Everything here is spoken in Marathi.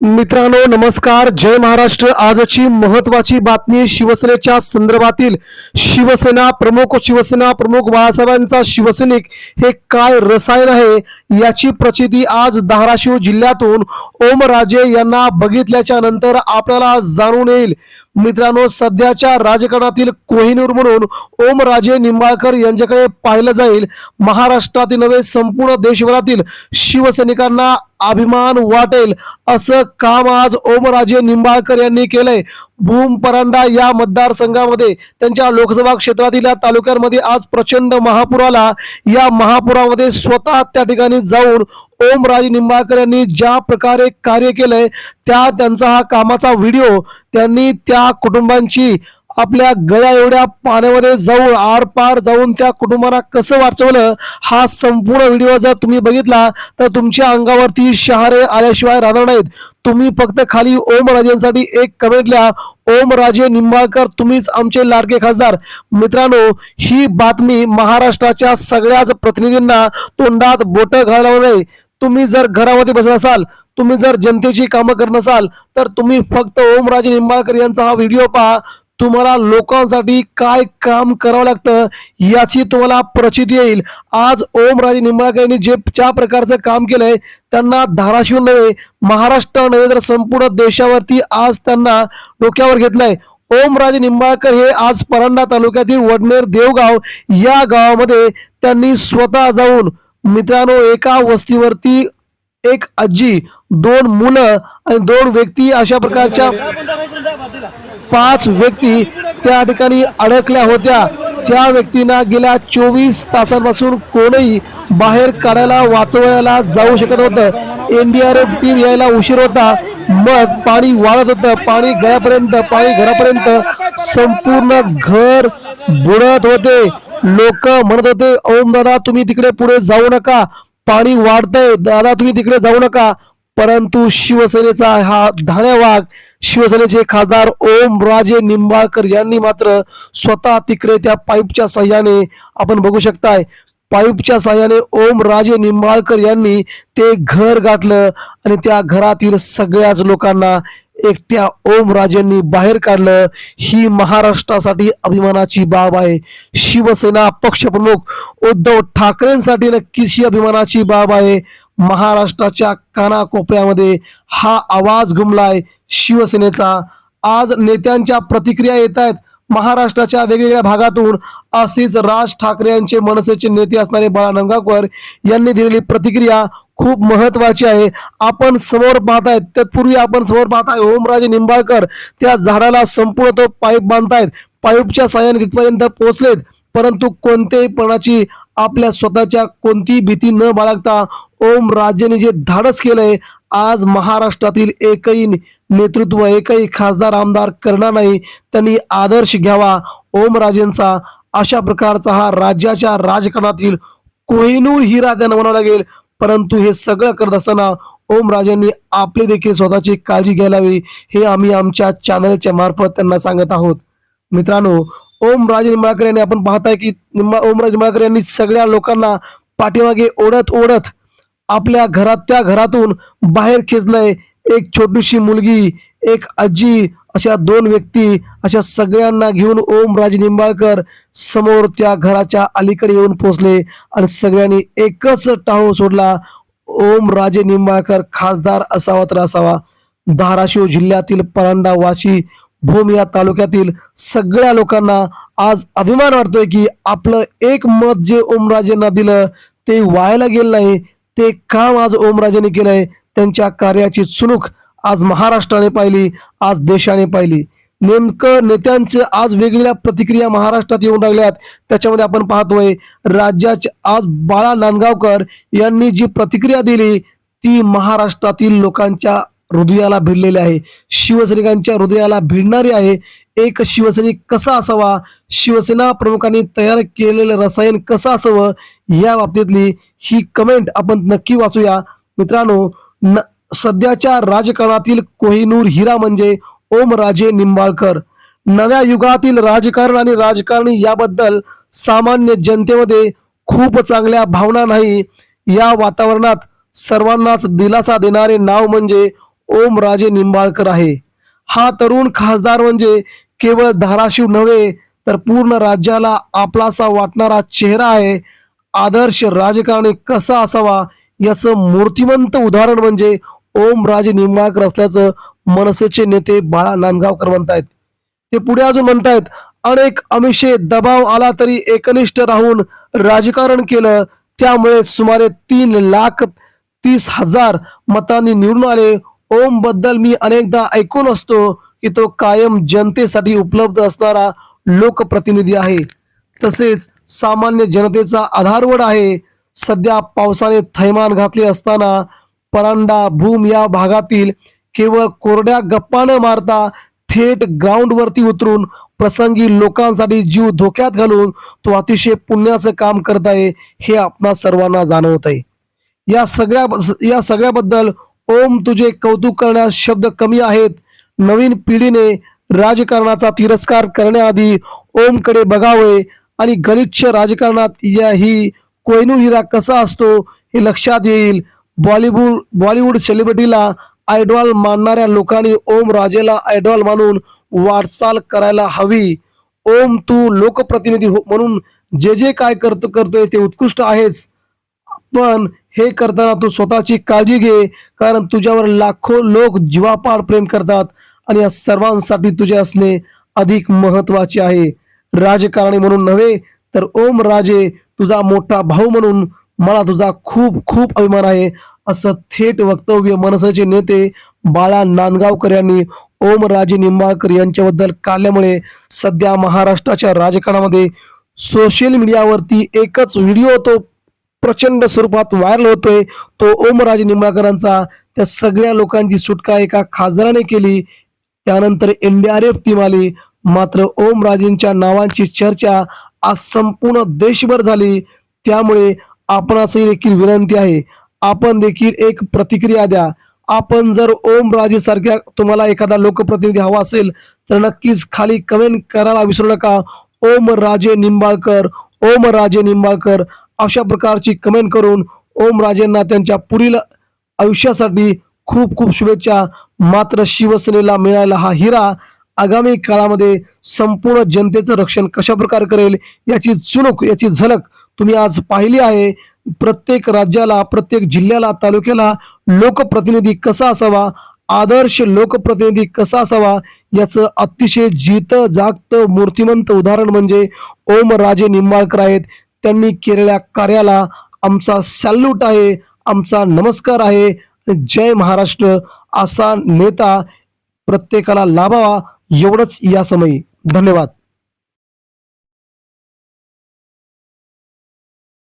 मित्रांनो नमस्कार. जय महाराष्ट्र. आजची महत्वाची बातमी शिवसेनेच्या संदर्भातील शिवसेना प्रमुख शिवसेना प्रमुख बाळासाहेबांचा शिवसैनिक हे काय रसायन आहे याची प्रचिती आज धाराशिव जिल्ह्यातून ओमराजे यांना बघितल्याच्या नंतर आपल्याला जाणून येईल. मित्रांनो सध्याच्या राजकारणातील कोहिनूर म्हणून ओमराजे निंबाळकर यांच्याकडे पाहिलं जाईल. महाराष्ट्रातील नव्हे संपूर्ण देशभरातील शिवसैनिकांना अभिमान वाटेल. असं काम आज ओमराजे निंबाळकर यांनी केलंय. भूम परांडा या मतदारसंघामध्ये त्यांच्या लोकसभा क्षेत्रातील या तालुक्यांमध्ये आज प्रचंड महापूर आला. या महापुरामध्ये स्वतः त्या ठिकाणी जाऊन ओमराजे निंबाळकर यांनी ज्या प्रकारे कार्य केलंय त्या त्यांचा हा कामाचा व्हिडिओ त्यांनी त्या कुटुंबांची आपल्या गळ्या एवढ्या पाण्यामध्ये जाऊन आरपार जाऊन त्या कुटुंबाला कसं वाचवलं हा संपूर्ण व्हिडिओ जर तुम्ही बघितला तर तुमच्या अंगावरती शहारे आल्याशिवाय राहणार नाहीत. तुम्ही फक्त खाली ओम राजेंसाठी एक कमेंट लिहा. ओमराजे निंबाळकर तुम्हीच आमचे लाडके खासदार. मित्रांनो ही बातमी महाराष्ट्राच्या सगळ्याच प्रतिनिधींना तोंडात बोट घालावं नये तुम्ही जर घरामध्ये बसत असाल तुम्ही जर जनतेची कामं करत नसाल तर तुम्ही फक्त ओमराजे निंबाळकर यांचा हा व्हिडिओ पहा. तुम्हाला लोकांसाठी काय काम करावं लागतं याची तुम्हाला प्रचिती येईल. आज ओमराजे निंबाळकर यांनी जे ज्या प्रकारचं काम केलंय त्यांना धाराशिव नव्हे महाराष्ट्र नव्हे तर संपूर्ण देशावरती आज त्यांना डोक्यावर घेतलंय. ओमराजे निंबाळकर हे आज परांडा तालुक्यातील वडनेर देवगाव या गावामध्ये त्यांनी स्वतः जाऊन मित्रांनो एका वस्तीवरती एक आजी दोन मुलं आणि दोन व्यक्ती अशा प्रकारच्या पाच व्यक्ती त्या ठिकाणी अडकल्या होत्या. त्या व्यक्तींना गेल्या चोवीस तासांपासून कोणीही बाहेर काढायला वाचवायला जाऊ शकत होतं एनडीआरएफ टीम यायला उशीर होता. मग पाणी वाढत होतं. पाणी गळ्यापर्यंत पाणी घरापर्यंत संपूर्ण घर बुडत होते. लोक म्हणत होते ओम दादा तुम्ही तिकडे पुढे जाऊ नका. पाणी वाढतंय. दादा तुम्ही तिकडे जाऊ नका. परंतु शिवसेनेचा हा धाण्या वाघ शिवसेनेचे खासदार ओम राजे निंबाळकर यांनी मात्र स्वतः तिकडे त्या पाईपच्या सहाय्याने आपण बघू शकताय पाईपच्या सहाय्याने ओम राजे निंबाळकर यांनी ते घर गाठलं आणि त्या घरातील सगळ्याच लोकांना एकट्या ओम राजेंनी बाहेर काढलं. ही महाराष्ट्रासाठी अभिमानाची बाब आहे. शिवसेना पक्षप्रमुख उद्धव ठाकरेंसाठी नक्कीच ही अभिमानाची बाब आहे. महाराष्ट्राच्या कानाकोपऱ्यामध्ये हा आवाज घुमलाय. शिवसेनेचा. आज नेत्यांच्या प्रतिक्रिया येत आहेत महाराष्ट्राच्या वेगवेगळ्या भागातून असेच राज ठाकरे यांचे मनसेचे नेते असणारे बाळा नंगाकर यांनी दिलेली प्रतिक्रिया खूप महत्वाची आहे. आपण समोर पाहतायत. तत्पूर्वी आपण समोर पाहताय ओमराजे निंबाळकर त्या झाडाला संपूर्ण तो पाईप बांधतायत. पाईपच्या साह्याने तिथपर्यंत पोहोचलेत. परंतु कोणत्याही पणाची आपल्या स्वतःच्या कोणतीही भीती न बाळगता ओम राजेने जे धाडस केलंय आज महाराष्ट्रातील एकही नेतृत्व एकही खासदार आमदार करणार नाही त्यांनी आदर्श घ्यावा ओम राजेंचा. अशा प्रकारचा हा राज्याच्या राजकारणातील कोहिनूर हिरा त्यांना म्हणावं लागेल. परंतु हे सगळं करत असताना ओम राजेंनी आपली देखील स्वतःची काळजी घ्यायला हवी. हे आम्ही आमच्या चॅनलच्या मार्फत त्यांना सांगत आहोत. मित्रांनो ओम राजे निंबाळकर यांनी आपण पाहताय की ओम ओमराज निंबाळकर यांनी सगळ्या लोकांना पाठीमागे ओढत ओढत आपल्या घरात त्या घरातून बाहेर खेचलंय एक छोटीशी मुलगी एक आजी अशा दोन व्यक्ती अशा सगळ्यांना घेऊन ओम राज निंबाळकर समोर त्या घराच्या अलीकडे येऊन पोहोचले आणि सगळ्यांनी एकच टाहो सोडला. ओम राजे निंबाळकर खासदार असावा तर असावा. धाराशिव जिल्ह्यातील परांडा वाशी भूम या तालुक्यातील सगळ्या लोकांना आज अभिमान वाटतोय की आपलं एक मत जे ओमराजेंना दिलं ते व्हायला गेलं नाही. ते काम आज ओमराजेने केलंय. त्यांच्या कार्याची चुणूक आज महाराष्ट्राने पाहिली आज देशाने पाहिली. नेमकं नेत्यांचे आज वेगवेगळ्या प्रतिक्रिया महाराष्ट्रात येऊन लागल्यात त्याच्यामध्ये आपण पाहतोय राज्याचे आज बाळा नांदगावकर यांनी जी प्रतिक्रिया दिली ती महाराष्ट्रातील लोकांच्या हृदयाला भिडलेली आहे. शिवसैनिकांच्या हृदयाला भिडणारी आहे. एक शिवसैनिक कसा असावा? शिवसेना प्रमुखांनी तयार केलेलं रसायन कसं असावं? या बाबतीतली ही कमेंट आपण नक्की वाचूया. मित्रांनो न सध्याच्या राजकारणातील कोहिनूर हिरा म्हणजे ओमराजे निंबाळकर. नव्या युगातील राजकारण आणि राजकारणी याबद्दल सामान्य जनतेमध्ये खूप चांगल्या भावना नाही. या वातावरणात सर्वांनाच दिलासा देणारे नाव म्हणजे ओम राजे निंबाळकर आहे. हा तरुण खासदार म्हणजे केवळ धाराशिव नव्हे तर पूर्ण राज्याला आपलासा वाटणारा चेहरा आहे. आदर्श राजकारणी कसा असावा याचं मूर्तिमंत उदाहरण म्हणजे ओम राजे निंबाळकर असल्याचं मनसेचे नेते बाळा नांदगावकर म्हणतायत. ते पुढे अजून म्हणतायत अनेक अमिषे दबाव आला तरी एकनिष्ठ राहून राजकारण केलं त्यामुळे सुमारे तीन लाख तीस हजार मतांनी निवडून आले. ओमबद्दल मी अनेकदा ऐकून असतो की तो कायम जनतेसाठी उपलब्ध असणारा लोकप्रतिनिधी आहे. तसेच सामान्य जनतेचा आधारवड आहे. सध्या पावसाने थैमान घातले असताना परांडा भूम या भागातील केवळ कोरड्या गप्पा न मारता थेट ग्राउंडवरती उतरून प्रसंगी लोकांसाठी जीव धोक्यात घालून तो अतिशय पुण्याचं काम करत आहे हे आपणा सर्वांना जाणवत आहे या सगळ्या या सगळ्याबद्दल ओम तुझे कौतुक करण्यास शब्द कमी आहेत. नवीन पिढीने राजकारणाचा तिरस्कार करण्याआधी ओमकडे बघावे. आणि गलिच्छ राजकारणात या ही कोयनू हिरा कसा असतो हे लक्षात येईल. बॉलिवूड बॉलिवूड सेलिब्रिटीला आयडॉल मानणाऱ्या लोकांनी ओम राजेला आयडॉल मानून वाटचाल करायला हवी. ओम तू लोकप्रतिनिधी हो- म्हणून जे जे काय करतो करतोय ते उत्कृष्ट आहेच. पण हे करताना तू स्वतःची काळजी घे कारण तुझ्यावर लाखो लोक जीवापाड प्रेम करतात आणि या सर्वांसाठी तुझे असणे अधिक महत्त्वाचे आहे. राजकारणी म्हणून नव्हे तर ओम राजे तुझा मोठा भाऊ म्हणून मला तुझा खूप खूप अभिमान आहे असं थेट वक्तव्य मनसेचे नेते बाळा नांदगावकर यांनी ओम राजे निंबाळकर यांच्याबद्दल काढल्यामुळे सध्या महाराष्ट्राच्या राजकारणामध्ये सोशल मीडियावरती एकच व्हिडिओ तो प्रचंड स्वरूपात व्हायरल होतोय. तो ओमराजे निंबाळकरांचा. त्या सगळ्या लोकांची सुटका एका खासदाराने केली. त्यानंतर एनडीआरएफ टीम आली. मात्र ओमराजेंच्या नावांची चर्चा आज संपूर्ण देशभर झाली. त्यामुळे आपणासही देखील विनंती आहे आपण देखील एक प्रतिक्रिया द्या. आपण जर ओम राजे सारख्या तुम्हाला एखादा लोकप्रतिनिधी हवा असेल तर नक्कीच खाली कमेंट करायला विसरू नका. ओम राजे निंबाळकर ओम राजे निंबाळकर अशा प्रकारची कमेंट करून ओम राजेंना त्यांच्या पुढील आयुष्यासाठी खूप खूप शुभेच्छा. मात्र शिवसेनेला मिळायला हा हिरा आगामी काळामध्ये संपूर्ण जनतेचं रक्षण कशा प्रकारे करेल याची चुणूक याची झलक तुम्ही आज पाहिली आहे. प्रत्येक राज्याला प्रत्येक जिल्ह्याला तालुक्याला लोकप्रतिनिधी कसा असावा आदर्श लोकप्रतिनिधी कसा असावा याचं अतिशय जित जागत मूर्तिमंत उदाहरण म्हणजे ओम राजे निंबाळकर आहेत. त्यांनी केलेल्या कार्याला आमचा सॅल्यूट आहे आमचा नमस्कार आहे. जय महाराष्ट्र असा नेता प्रत्येकाला लाभावा एवढंच या समयी धन्यवाद.